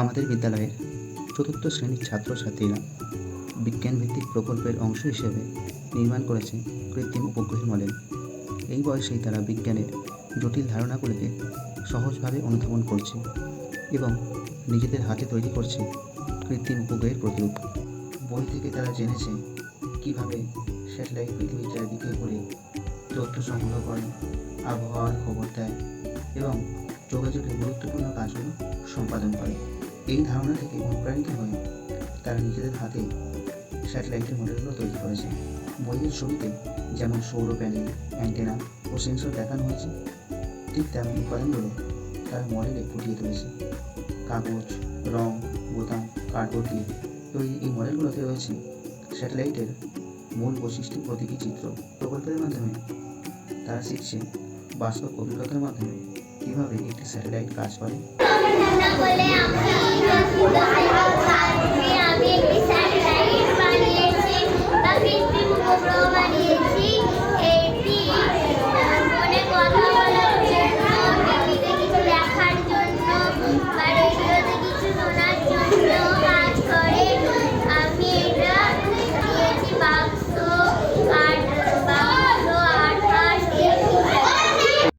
আমাদের বিদ্যালয়ের চতুর্থ শ্রেণির ছাত্রছাত্রীরা বিজ্ঞানভিত্তিক প্রকল্পের অংশ হিসেবে নির্মাণ করেছে কৃত্রিম উপগ্রহের মডেল এই বয়সেই তারা বিজ্ঞানের জটিল ধারণাগুলিকে সহজভাবে অনুধাবন করছে এবং নিজেদের হাতে তৈরি করছে কৃত্রিম উপগ্রহের প্রতিরূপ। বই থেকে তারা জেনেছে কীভাবে স্যাটেলাইট পৃথিবীর চারিদিকে ঘুরে তথ্য সংগ্রহ করে, আবহাওয়ার খবর দেয় এবং যোগাযোগের গুরুত্বপূর্ণ কাজগুলো সম্পাদন করে। এই ধারণা থেকে অনুপ্রাণিত হয়ে তারা নিজেদের হাতে স্যাটেলাইটের মডেলগুলো তৈরি করেছে। বইয়ের ছবিতে যেমন সৌর প্যানেল, অ্যান্টেনা ও সেন্সর দেখানো হয়েছে, ঠিক তেমন উপাদানগুলো তারা মডেলে ফুটিয়ে তুলেছে। কাগজ, রং, বোতাম, কার্ডবোর্ড দিয়ে তৈরি এই মডেলগুলোতে রয়েছে স্যাটেলাইটের মূল বৈশিষ্ট্য প্রতীকী চিত্র। প্রকল্পের মাধ্যমে তারা শিখছে বাস্তব অভিজ্ঞতার মাধ্যমে কীভাবে একটি স্যাটেলাইট কাজ করে।